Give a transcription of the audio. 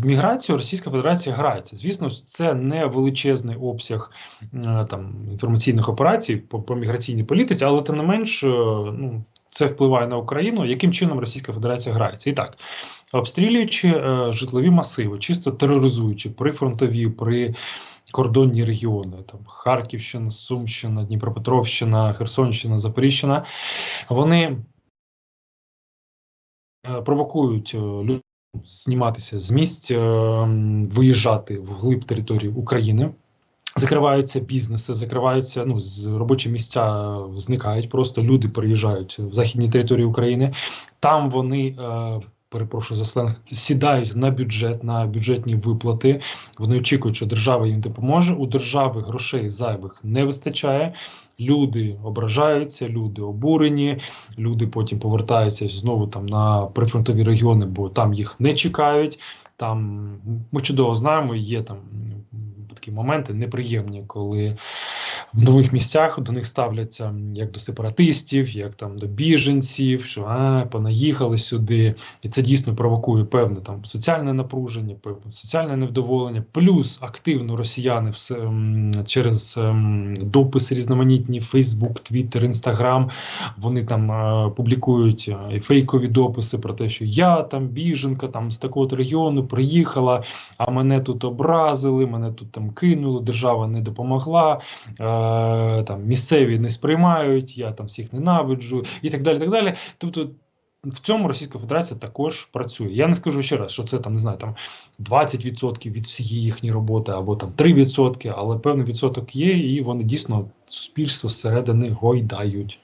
з міграцією Російська Федерація грається. Звісно, це не величезний обсяг е, там інформаційних операцій по, по міграційній політиці, але тим не менш, е, ну це впливає на Україну. Яким чином Російська Федерація грається? І так, обстрілюючи е, житлові масиви, чисто тероризуючи прифронтові, при кордонні регіони, там Харківщина, Сумщина, Дніпропетровщина, Херсонщина, Запоріжжя, вони е, провокують зніматися з місць, е, виїжджати в глиб території України. Закриваються бізнеси, закриваються ну робочі місця зникають. Просто люди переїжджають в західні території України. Там вони е, перепрошую за сленг, сідають на бюджет, на бюджетні виплати. Вони очікують, що держава їм допоможе. У держави грошей зайвих не вистачає. Люди ображаються, люди обурені, люди потім повертаються знову там на прифронтові регіони, бо там їх не чекають. Там ми чудово знаємо, є там такі моменти неприємні, коли в нових місцях до них ставляться як до сепаратистів, як там до біженців, що а, понаїхали сюди, і це дійсно провокує певне там соціальне напруження, певне соціальне невдоволення, плюс активно росіяни все через дописи різноманітні, Фейсбук, Твіттер, Інстаграм. Вони там е, публікують е, фейкові дописи про те, що я там біженка, там з такого регіону приїхала, а мене тут образили, мене тут там кинули, держава не допомогла. Е, там місцеві не сприймають, я там всіх ненавиджу і так далі. так далі. Тобто в цьому Російська Федерація також працює. Я не скажу ще раз, що це там не знаю, там 20% від всієї їхньої роботи або там 3%, але певний відсоток є, і вони дійсно суспільство зсередини гойдають.